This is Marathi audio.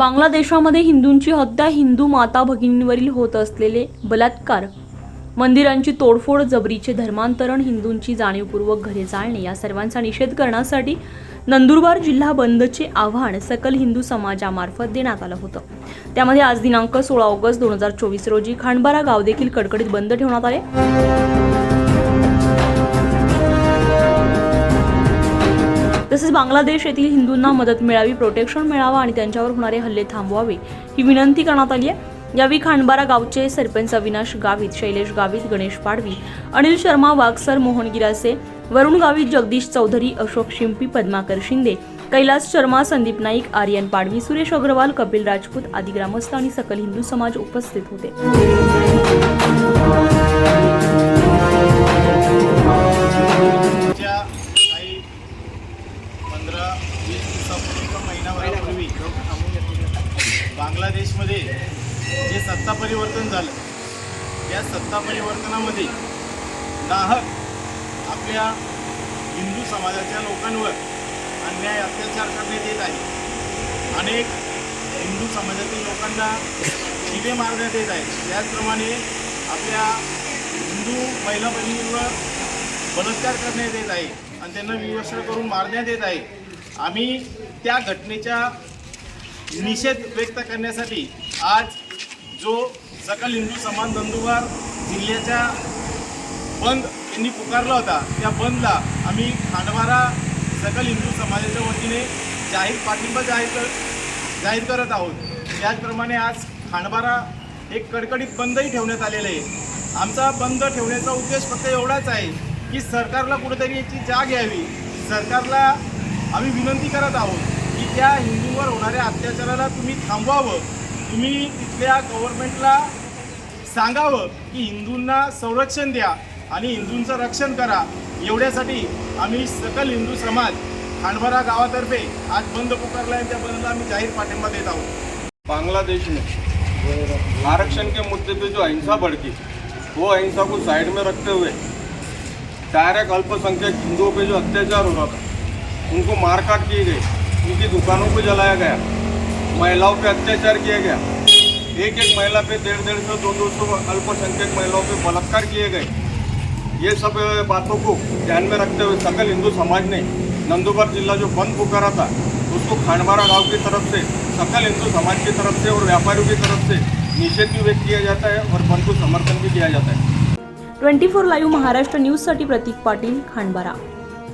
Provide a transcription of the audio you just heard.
बांगलादेशामध्ये हिंदूंची हत्या हिंदू माता भगिनींवरील होत असलेले बलात्कार. मंदिरांची तोडफोड जबरीचे धर्मांतरण हिंदूंची जाणीवपूर्वक घरे जाळणे या सर्वांचा निषेध करण्यासाठी नंदुरबार जिल्हा बंदचे आव्हान सकल हिंदू समाजामार्फत देण्यात आलं होतं. त्यामध्ये आज दिनांक सोळा ऑगस्ट दोन हजार चोवीस रोजी खांडबारा गाव देखील कडकडीत बंद ठेवण्यात आले. तसेच बांगलादेश येथील हिंदूंना मदत मिळावी प्रोटेक्शन मिळावं आणि त्यांच्यावर होणारे हल्ले थांबवावे ही विनंती करण्यात आली आहे. यावेळी खांडबारा गावचे सरपंच अविनाश गावित शैलेश गावित गणेश पाडवी अनिल शर्मा वागसर मोहन गिरासे वरुण गावित जगदीश चौधरी अशोक शिंपी पद्माकर शिंदे कैलास शर्मा संदीप नाईक आर्यन पाडवी सुरेश अग्रवाल कपिल राजपूत आदी ग्रामस्थ आणि सकल हिंदू समाज उपस्थित होते. बांगलादेशमध्ये जे सत्ता परिवर्तन झालं त्या सत्ता परिवर्तनामध्ये नाहक आपल्या हिंदू समाजाच्या लोकांवर अन्याय अत्याचार करण्यात येत आहे. अनेक हिंदू समाजातील लोकांना शिवे मारण्यात येत आहे. त्याचप्रमाणे आपल्या हिंदू महिला बहिणींवर बलात्कार करण्यात येत आहे आणि त्यांना विवस्त्र करून मारण्यात येत आहे. आम्ही त्या घटनेच्या निषेध व्यक्त करण्यासाठी आज जो सकल हिंदू समान नंदुरबार जिल्ह्याच्या बंद यांनी पुकारला होता त्या बंदला आम्ही खांडवारा सकल हिंदू समाजाच्या वतीने जाहीर पाठिंबा जाहीर कर जाहीर करत आहोत. त्याचप्रमाणे आज खांडवारा एक कडकडीत बंदही ठेवण्यात आलेलं आहे. आमचा बंद ठेवण्याचा उद्देश फक्त एवढाच आहे की सरकारला कुठेतरी याची जाग यावी. सरकारला आम्ही विनंती करत आहोत की त्या हिंदूंवर होणाऱ्या अत्याचाराला तुम्ही थांबवावं. तुम्ही तिथल्या गव्हर्नमेंटला सांगावं की हिंदूंना संरक्षण द्या आणि हिंदूंचं रक्षण करा. एवढ्यासाठी आम्ही सकल हिंदू समाज खांडवारा गावातर्फे आज बंद पुकारला आहे. त्या बंदला आम्ही जाहीर पाठिंबा देत आहोत. बांग्लादेश में आरक्षण के मुद्दे पे जो अहिंसा भड़की वो अहिंसा को साइड में रखते हुए डायरेक्ट अल्पसंख्यक हिंदुओं पे जो अत्याचार हो रहा था उनको मारकाट की गई उनकी दुकानों को जलाया गया। महिलाओं पे अत्याचार किया गया। एक एक महिला पे डेढ़ डेढ़ सौ, दो दो सौ अल्पसंख्यक महिलाओं पे बलात्कार किए गए। ये सब बातों को ध्यान में रखते हुए सकल हिंदू समाज ने नंदुरबार जिला जो बंद पुकारा था, उसको खांडबारा गाँव की तरफ़ से, सकल हिंदू समाज की तरफ़ से और व्यापारियों की तरफ़ से निषेध भी व्यक्त किया जाता है और बंद को समर्थन भी किया जाता है। ट्वेंटी फोर लाईव्ह महाराष्ट्र न्यूजसाठी प्रतीक पाटील खांडबारा